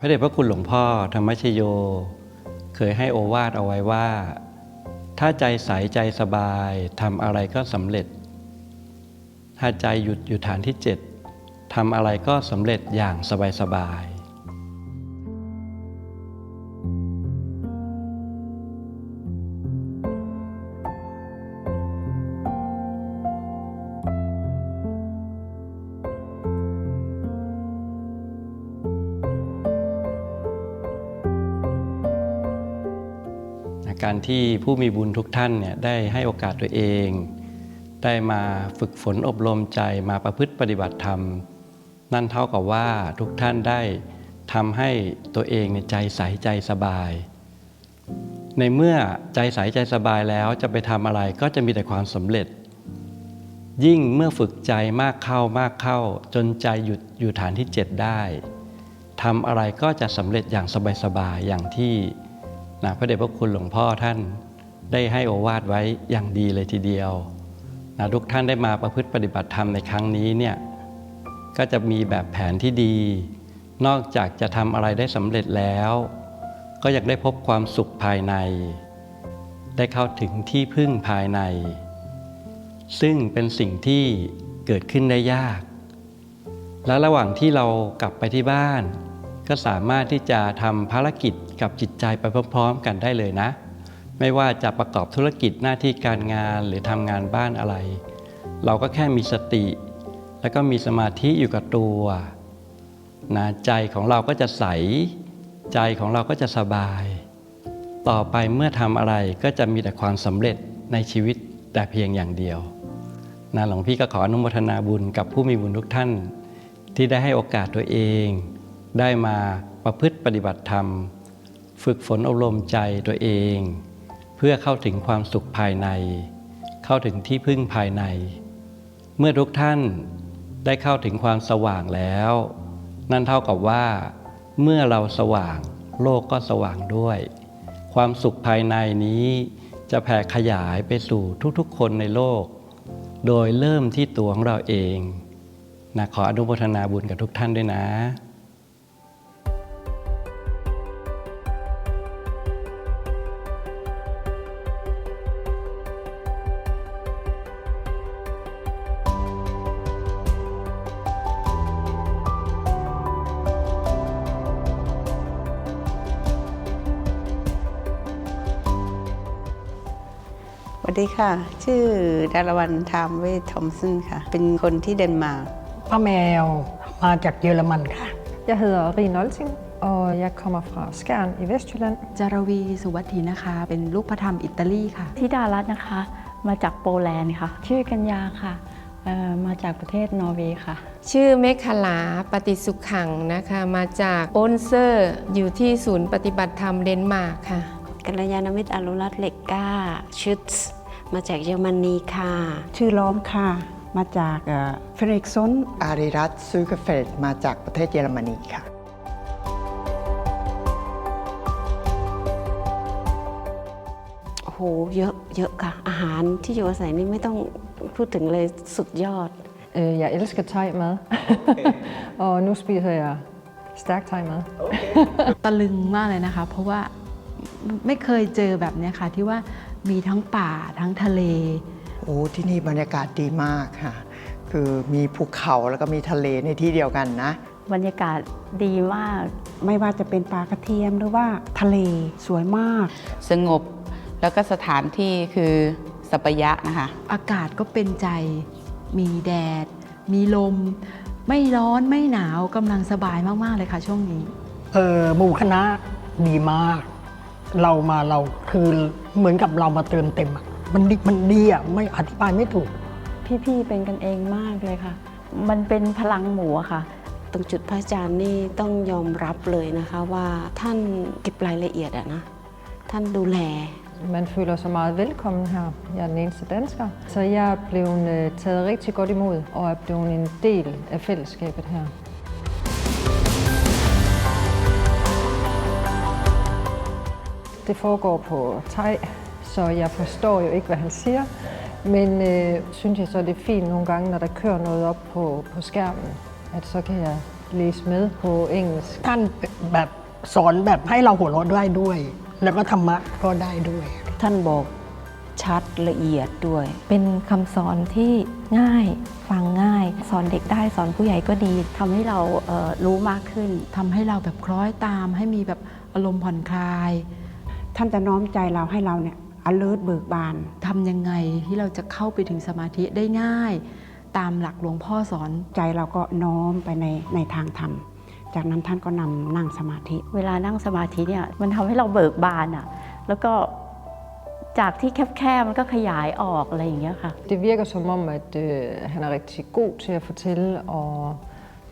พระเดชพระคุณหลวงพ่อธรรมชโย เคยให้โอวาทเอาไว้ว่า ถ้าใจใสใจสบายทำอะไรก็สำเร็จ ถ้าใจหยุดอยู่ฐานที่เจ็ดทำอะไรก็สำเร็จอย่างสบายสบาย การที่ผู้มีบุญทุกท่านเนี่ยได้ให้โอกาสตัวเอง ได้มาฝึกฝนอบรมใจมาประพฤติปฏิบัติธรรม นั่นเท่ากับว่าทุกท่านได้ทำให้ตัวเองในใจใสใจสบาย ในเมื่อใจใสใจสบายแล้วจะไปทำอะไรก็จะมีแต่ความสำเร็จ ยิ่งเมื่อฝึกใจมากเข้ามากเข้า จนใจหยุดอยู่ฐานที่ 7 ได้ทำอะไรก็จะสำเร็จอย่างสบายๆอย่างที่ นะพระเดชพระคุณหลวงพ่อท่านได้ให้โอวาทไว้อย่างดีเลยทีเดียวนะทุกท่านได้มาประพฤติปฏิบัติธรรมในครั้งนี้เนี่ยก็จะมีแบบแผนที่ดี นอกจากจะทำอะไรได้สำเร็จแล้ว ก็อยากได้พบความสุขภายใน ได้เข้าถึงที่พึ่งภายใน ซึ่งเป็นสิ่งที่เกิดขึ้นได้ยาก และระหว่างที่เรากลับไปที่บ้าน ก็สามารถที่จะทำภารกิจกับจิตใจไปพร้อมๆ กันได้เลยนะ ไม่ว่าจะประกอบธุรกิจหน้าที่การงานหรือทำงานบ้านอะไร เราก็แค่มีสติ แล้วก็มีสมาธิอยู่กับตัวนะใจของเราก็จะใส ใจของเราก็จะสบาย ต่อไปเมื่อทำอะไรก็จะมีแต่ความสำเร็จในชีวิตแต่เพียงอย่างเดียวนะหลวงพี่ก็ขออนุโมทนาบุญกับผู้มีบุญทุกท่าน ที่ได้ให้โอกาสตัวเอง ได้มาประพฤติปฏิบัติธรรม ฝึกฝนอบรมใจตัวเอง เพื่อเข้าถึงความสุขภายใน เข้าถึงที่พึ่งภายใน เมื่อทุกท่านได้เข้าถึงความสว่างแล้ว นั่นเท่ากับว่า เมื่อเราสว่างโลกก็สว่างด้วย ความสุขภายในนี้จะแผ่ขยายไปสู่ทุกๆ คนในโลก โดยเริ่มที่ตัวของเราเองนะขออนุโมทนาบุญกับทุกท่านด้วยนะ ดีค่ะ ชื่อดารวันทามเวททอมสันค่ะ เป็นคนที่เดนมาร์กป้าแมวมาจากเยอรมันค่ะ Jeg hedder Rie Nolting, og jeg kommer fra Skjern i Vestjylland. จารวีสุวัตถีนะคะ เป็นลูกพระธรรมอิตาลีค่ะ ธิดารัตน์นะคะ มาจากโปแลนด์ค่ะ ชื่อกัญญาค่ะเอ่อมาจากประเทศนอร์เวย์ค่ะ ชื่อเมฆขลาปฏิสุขขังนะคะ มาจากโอนเซอร์ อยู่ที่ศูนย์ปฏิบัติธรรมเดนมาร์กค่ะ กัลยาณมิตรอนุรัตน์เหล็กกล้าชุดส์ มาจากเยอรมนีค่ะ ชื่อล้อมค่ะ มาจากเฟริกซนอาริรัตน์ซูเกเฟตมาจากประเทศเยอรมนีค่ะ โอ้โห เยอะ เยอะค่ะ อาหารที่อยู่อาศัยนี่ไม่ต้องพูดถึงเลยสุดยอด Øh, Jeg elsker thai-mad, og nu spiser jeg stærk thai-mad. ตะลึงมากเลยนะคะ เพราะว่าไม่เคยเจอแบบเนี้ยค่ะที่ว่า มีทั้งป่าทั้งทะเล โอ้ที่นี่บรรยากาศดีมากค่ะ คือมีภูเขาแล้วก็มีทะเลในที่เดียวกันนะ บรรยากาศดีมาก ไม่ว่าจะเป็นปลากระเทียมหรือว่าทะเลสวยมาก สงบแล้วก็สถานที่คือสัปยะนะคะ อากาศก็เป็นใจ มีแดด มีลม ไม่ร้อนไม่หนาวกำลังสบายมาก ๆ เลยค่ะช่วงนี้ เออหมู่คณะดีมาก เรามาเราคือเหมือนกับเรามาเติมเต็มอะมันดีมันดีอะไม่อธิบายไม่ถูก พี่ๆเป็นกันเองมากเลยค่ะ มันเป็นพลังหมูอะค่ะ ตรงจุดพระอาจารย์นี่ต้องยอมรับเลยนะคะว่าท่านเก็บรายละเอียดอะนะ ท่านดูแล Man føler sig meget velkommen her. Jeg er den eneste dansker. Så jeg er blevet øh, taget rigtig godt imod, og er blevet en del af fællesskabet her. Det foregår på thai, så jeg forstår jo ikke, hvad han siger. Men øh, synes jeg så, det er fint nogle gange, når der kører noget op på, på skærmen, at så kan jeg læse med på engelsk. ท่านแบบสอนแบบให้เราหัวเราะได้ด้วย แล้วก็ธรรมะก็ได้ด้วย ท่านบอกชัดละเอียดด้วย เป็นคำสอนที่ง่ายฟังง่าย สอนเด็กได้สอนผู้ใหญ่ก็ดี ทำให้เราเอ่อรู้มากขึ้น ทำให้เราแบบคล้อยตามให้มีแบบอารมณ์ผ่อนคลาย ท่านจะน้อมใจเราให้เราเนี่ย alert เบิกบานทำยังไงที่เราจะเข้าไปถึงสมาธิได้ง่าย ตามหลักหลวงพ่อสอนใจเราก็น้อมไปในในทางธรรม จากนั้นท่านก็นำนั่งสมาธิ เวลานั่งสมาธิเนี่ยมันทำให้เราเบิกบานอะ่ะแล้วก็จากที่แคบๆมันก็ขยายออกอะไรอย่างเงี้ยค่ะ Det virker som om, at øh, han er rigtig god til at fortælle, og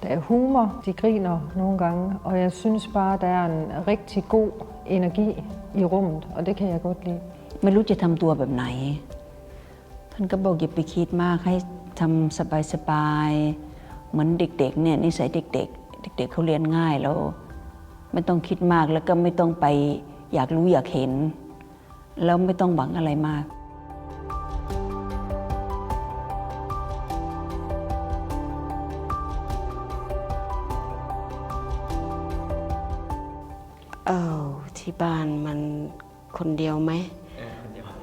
der er humor, de griner nogle gange, og jeg synes bare, der er en rigtig god energi i rummet, og det kan jeg godt lide. ไม่รู้จะทำตัวแบบไหน ท่านก็บอกอย่าไปคิดมากให้ทำสบายๆ เหมือนเด็กๆเนี่ยนิสัยเด็กๆ เด็กๆเขาเรียนง่ายแล้ว ไม่ต้องคิดมากแล้วก็ไม่ต้องไปอยากรู้อยากเห็น แล้วไม่ต้องหวังอะไรมาก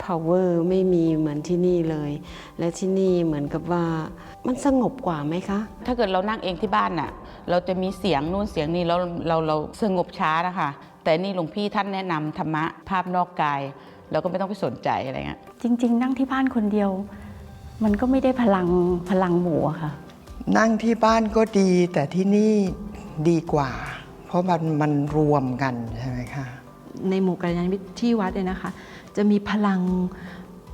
power ไม่มีเหมือนที่นี่เลย และที่นี่เหมือนกับว่ามันสงบกว่าไหมคะ ถ้าเกิดเรานั่งเองที่บ้านน่ะ เราจะมีเสียงนู่นเสียงนี่แล้วเราเราสงบช้านะคะ แต่นี่หลวงพี่ท่านแนะนำธรรมะภาพนอกกายเราก็ไม่ต้องไปสนใจอะไรเงี้ยจริง ๆ นั่งที่บ้านคนเดียว มันก็ไม่ได้พลังพลังหมู่อะค่ะ นั่งที่บ้านก็ดีแต่ที่นี่ดีกว่า เพราะมันมันรวมกันใช่ไหมคะในหมู่กัลยาณมิตรที่วัดเนี่ยนะคะ จะมีพลัง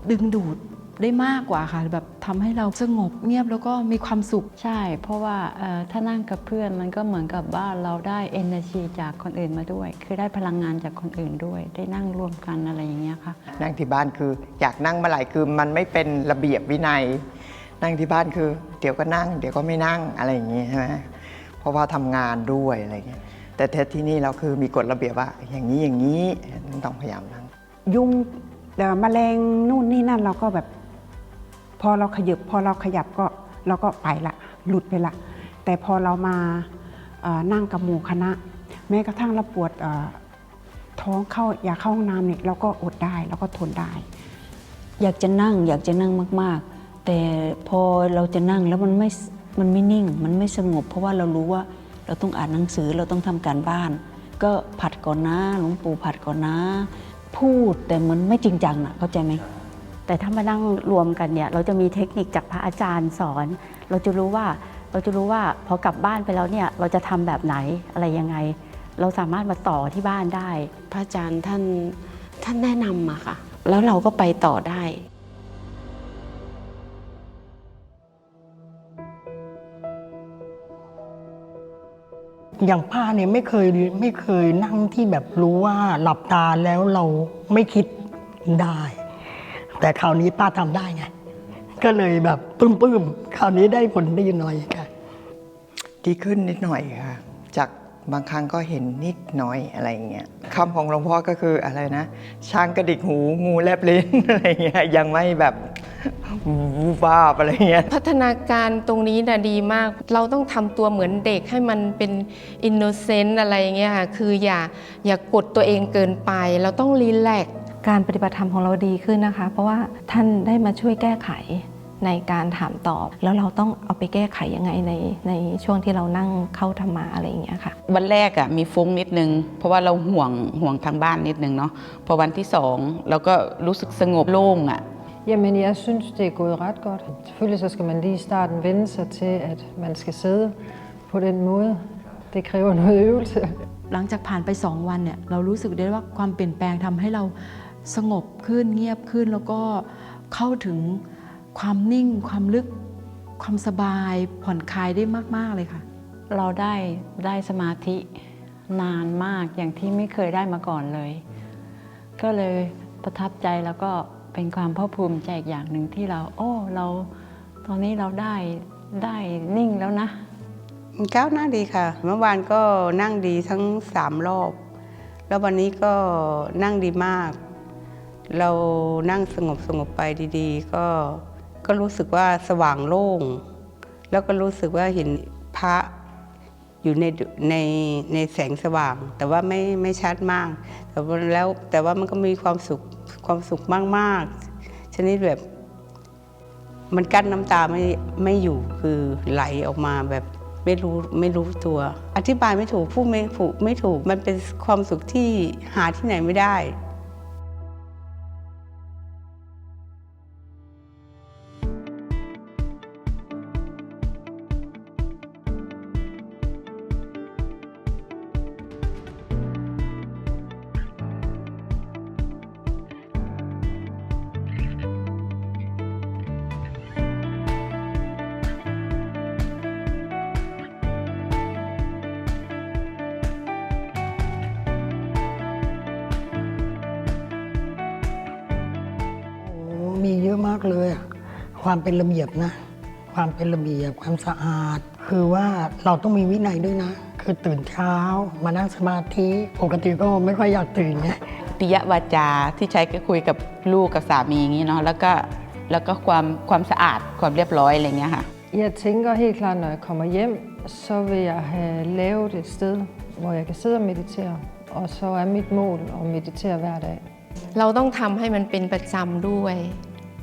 ดึงดูดได้มากกว่าค่ะแบบทำให้เราสงบเงียบแล้วก็มีความสุขใช่ เพราะว่าเอ่อถ้านั่งกับเพื่อนมันก็เหมือนกับว่าเราได้ energy จากคนอื่นมาด้วย คือได้พลังงานจากคนอื่นด้วย ได้นั่งร่วมกันอะไรอย่างเงี้ยค่ะนั่งที่บ้านคืออยากนั่งเมื่อไหร่คือมันไม่เป็นระเบียบวินัย นั่งที่บ้านคือ เดี๋ยวก็นั่ง เดี๋ยวก็ไม่นั่งอะไรอย่างงี้ใช่ไหมเพราะว่าทำงานด้วยอะไรเงี้ยแต่เทสที่นี่เราคือมีกฎระเบียบว่าอย่างนี้อย่างนี้ต้องพยายามนั่ง ยุงเอ่อแมลงนู่นนี่นั่นเราก็แบบ พอเราขยับพอเราขยับก็เราก็ไปละหลุดไปละ แต่พอเรามานั่งกับหมู่คณะ แม้กระทั่งเราปวดท้องเข้าอยากเข้าห้องน้ำเนี่ยเราก็อดได้เราก็ทนได้ อยากจะนั่งอยากจะนั่งมาก ๆ แต่พอเราจะนั่งแล้วมันไม่มันไม่นิ่ง มันไม่สงบ เพราะว่าเรารู้ว่าเราต้องอ่านหนังสือเราต้องทำการบ้าน ก็ผัดก่อนนะหลวงปู่ผัดก่อนนะ พูดแต่มันไม่จริงจังนะเข้าใจไหมแต่ถ้ามานั่งรวมกันเนี่ย เราจะมีเทคนิคจากพระอาจารย์สอน เราจะรู้ว่าเราจะรู้ว่าพอกลับบ้านไปแล้วเนี่ยเราจะทำแบบไหนอะไรยังไง เราสามารถมาต่อที่บ้านได้ พระอาจารย์ท่านท่านแนะนำมาค่ะ แล้วเราก็ไปต่อได้ อย่างป้าเนี่ยไม่เคยไม่เคยนั่งที่แบบรู้ว่าหลับตาแล้วเราไม่คิดได้ แต่คราวนี้ป้าทำได้ไงก็เลยแบบปลื้มๆคราวนี้ได้ผลดีหน่อยค่ะ ดีขึ้นนิดหน่อยค่ะ จากบางครั้งก็เห็นนิดหน้อยอะไรอย่างเงี้ยคำของหลวงพ่อก็คืออะไรนะ ช้างกระดิกหูงูแลบลิ้นอะไรเงี้ยยังไม่แบบ บวาบอะไรเงี้ย พัฒนาการตรงนี้นะดีมาก เราต้องทำตัวเหมือนเด็กให้มันเป็นอินโนเซนต์อะไรอย่างเงี้ยค่ะ คืออย่าอย่ากดตัวเองเกินไป เราต้องรีแลกซ์การปฏิบัติธรรมของเราดีขึ้นนะคะ เพราะว่าท่านได้มาช่วยแก้ไขในการถามตอบ แล้วเราต้องเอาไปแก้ไขยังไงในในช่วงที่เรานั่งเข้าธรรมะอะไรอย่างเงี้ยค่ะ วันแรกอะมีฟุ้งนิดนึง เพราะว่าเราห่วงห่วงทางบ้านนิดนึงเนาะพอวันที่สองเราก็รู้สึกสงบโล่งอะ Jamen, jeg synes, det er gået ret godt. Selvfølgelig så skal man lige i starten vende sig til, at man skal sidde på den måde. Det kræver noget øvelse. หลังจากผ่านไป 2 วันเนี่ยเรารู้สึกได้ว่าความเปลี่ยนแปลงทำให้เราสงบขึ้นเงียบขึ้น แล้วก็เข้าถึงความนิ่ง ความลึก ความสบายผ่อนคลายได้มาก ๆ เลยค่ะ เราได้ได้สมาธินานมากอย่างที่ไม่เคยได้มาก่อนเลย ก็เลยประทับใจแล้วก็ เป็นความภาคภูมิใจอีกอย่างหนึ่งที่เรา โอ้เรา ตอนนี้เราได้ได้นิ่งแล้วนะก้าวหน้าดีค่ะ เมื่อวานก็นั่งดีทั้งสามรอบ แล้ววันนี้ก็นั่งดีมาก เรานั่งสงบสงบไปดีๆ ก็ก็รู้สึกว่าสว่างโล่ง แล้วก็รู้สึกว่าเห็นพระ อยู่ในในในแสงสว่าง แต่ว่าไม่ไม่ชัดมาก แต่ว่าแล้วแต่ว่ามันก็มีความสุขความสุขมากๆ ชนิดแบบมันกั้นน้ำตาไม่ไม่อยู่คือไหลออกมาแบบไม่รู้ไม่รู้ตัว อธิบายไม่ถูกพูดไม่ถูกไม่ถูกมันเป็นความสุขที่หาที่ไหนไม่ได้ ยอะมากเลยอะความเป็นระเบียบนะ ความเป็นระเบียบความสะอาด คือว่าเราต้องมีวินัยด้วยนะ คือตื่นเช้า มานั่งสมาธิปกติก็ไม่ค่อยอยากตื่นไงปิยวาจาที่ใช้ก็คุยกับลูกกับสามีอย่างนี้เนาะแล้วก็แล้วก็ความความสะอาดความเรียบร้อยอะไรเงี้ยค่ะ Jeg tænker helt klart, når jeg kommer hjem, så vil jeg have lavet et sted, hvor jeg kan sidde og meditere. Og så er mit mål at meditere hver dag. เราต้องทำให้มันเป็นประจำด้วย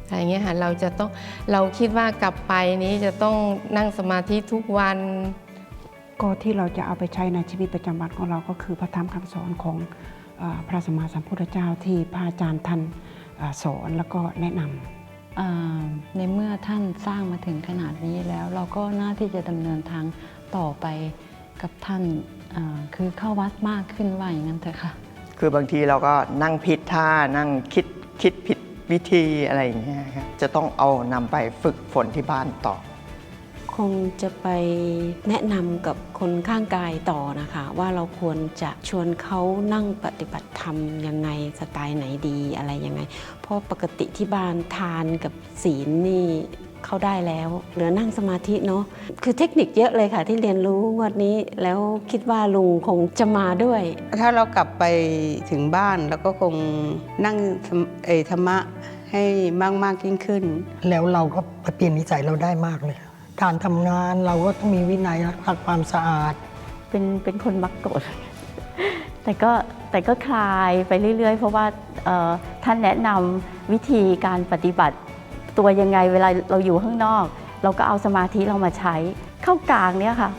อะไรเงี้ยค่ะเราจะต้องเราคิดว่ากลับไปนี้จะต้องนั่งสมาธิทุกวันก็ที่เราจะเอาไปใช้ในชีวิตประจำวันของเราก็คือพระธรรมคำสอนของเออพระสัมมาสัมพุทธเจ้าที่พระอาจารย์ท่านเอ่อสอนแล้วก็แนะนำอ่าในเมื่อท่านสร้างมาถึงขนาดนี้แล้ว เราก็น่าที่จะดำเนินทางต่อไปกับท่านอ่าคือเข้าวัดมากขึ้นว่าอย่างนั้นเถอะค่ะ คือบางทีเราก็นั่งผิดท่านั่งคิดคิดผิด วิธีอะไรอย่างเงี้ยครับจะต้องเอานำไปฝึกฝนที่บ้านต่อ คงจะไปแนะนำกับคนข้างกายต่อนะคะ ว่าเราควรจะชวนเขานั่งปฏิบัติธรรมยังไงสไตล์ไหนดีอะไรยังไง เพราะปกติที่บ้านทานกับศีลนี่ เข้าได้แล้ว เหลือนั่งสมาธิเนาะคือเทคนิคเยอะเลยค่ะ ที่เรียนรู้งวันนี้แล้วคิดว่าลุงคงจะมาด้วย ถ้าเรากลับไปถึงบ้านเราก็คงนั่งสมเอ่อธรรมะให้มากมากๆยิ่งขึ้น แล้วเราก็เปลี่ยนนิสัยเราได้มากเลย การทำงานเราก็ต้องมีวินัยรักความสะอาด เป็นเป็นคนมักโกรธแต่ก็แต่ก็คลายไปเรื่อย ๆ เพราะว่าเอ่อท่านแนะนำวิธีการปฏิบัติ ตัวยังไงเวลาเราอยู่ข้างนอก เราก็เอาสมาธิเรามาใช้ เข้ากลางเนี่ยค่ะ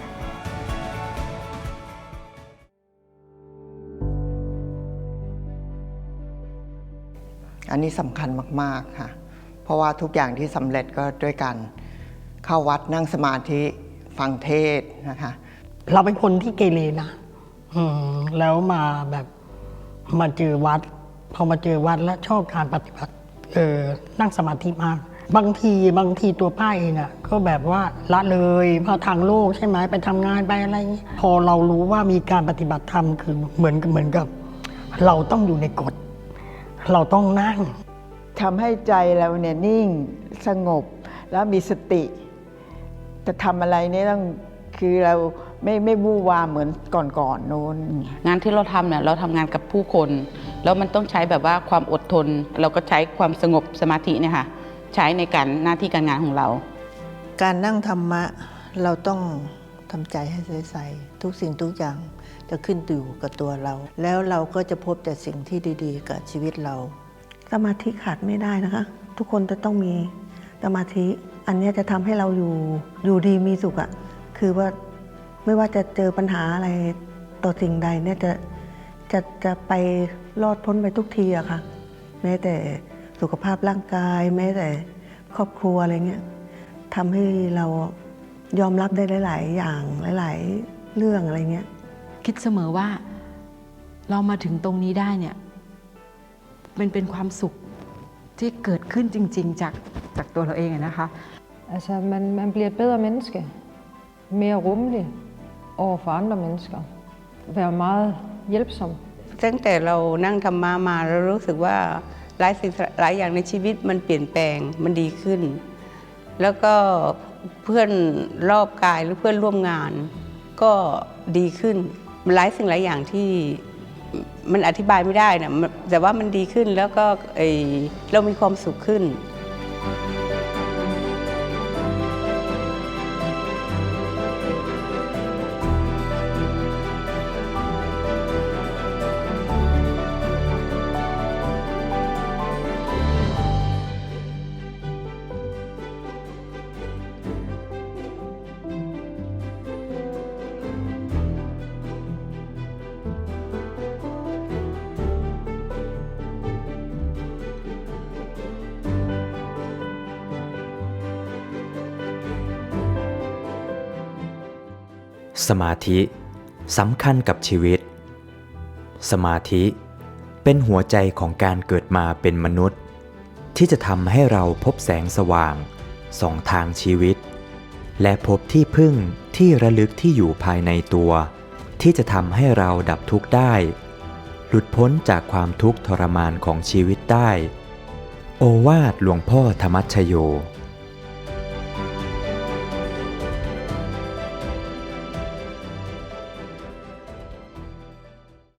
อันนี้สำคัญมาก ๆ ค่ะ เพราะว่าทุกอย่างที่สำเร็จก็ด้วยกันเข้าวัดนั่งสมาธิฟังเทศน์นะคะ เราเป็นคนที่เกเรนะอืมแล้วมาแบบมาเจอวัด พอมาเจอวัดแล้วชอบการปฏิบัติเออ นั่งสมาธิมาก บางทีบางทีตัวป้าเองอะ่ะก็แบบว่าละเลยเพราะทางโลกใช่ไหมไปทำงานไปอะไรอย่างงี้พอเรารู้ว่ามีการปฏิบัติธรรมคือเหมือนกับเหมือนกับ เราต้องอยู่ในกฎ เราต้องนั่งทำให้ใจเราเนี่ยนิ่งสงบแล้วมีสติจะทำอะไรเนี่ยต้องคือเราไม่ไม่วู่วามเหมือนก่อนๆโน้น งานที่เราทำเนี่ยเราทำงานกับผู้คน แล้วมันต้องใช้แบบว่าความอดทน เราก็ใช้ความสงบสมาธิเนี่ยค่ะใช้ในการหน้าที่การงานของเรา การนั่งธรรมะเราต้องทำใจให้ใสๆทุกสิ่งทุกอย่างจะขึ้นอยู่กับตัวเรา แล้วเราก็จะพบแต่สิ่งที่ดีๆ กับชีวิตเรา สมาธิขาดไม่ได้นะคะ ทุกคนจะต้องมีสมาธิ อันเนี้ยจะทำให้เราอยู่อยู่ดีมีสุขอะ่ะคือว่าไม่ว่าจะเจอปัญหาอะไรต่อสิ่งใดเนี่ยจะ จะจะไปรอดพ้นไปทุกทีอะค่ะ แม้แต่สุขภาพร่างกาย แม้แต่ครอบครัวอะไรเงี้ยทำให้เรายอมรับได้หลาย ๆ อย่างหลาย ๆ เรื่องอะไรเงี้ย คิดเสมอว่าเรามาถึงตรงนี้ได้เนี่ยมันเป็นความสุขที่เกิดขึ้นจริง ๆ จากจากตัวเราเองอะนะคะ Altså, man, man bliver et bedre menneske. Mere rummelig over for andre mennesker. Være meget ตั้งแต่เรานั่งธรรมะมาเรารู้สึกว่าหลายสิ่งหลายอย่างในชีวิตมันเปลี่ยนแปลงมันดีขึ้น แล้วก็เพื่อนรอบกายหรือเพื่อนร่วมงาน ก็ดีขึ้นหลายสิ่งหลายอย่างที่มันอธิบายไม่ได้นะแต่ว่ามันดีขึ้นแล้วก็เรามีความสุขขึ้น สมาธิสำคัญกับชีวิต สมาธิเป็นหัวใจของการเกิดมาเป็นมนุษย์ ที่จะทำให้เราพบแสงสว่างสองทางชีวิต และพบที่พึ่งที่ระลึกที่อยู่ภายในตัว ที่จะทำให้เราดับทุกข์ได้ หลุดพ้นจากความทุกข์ทรมานของชีวิตได้ โอวาทหลวงพ่อธรรมชโย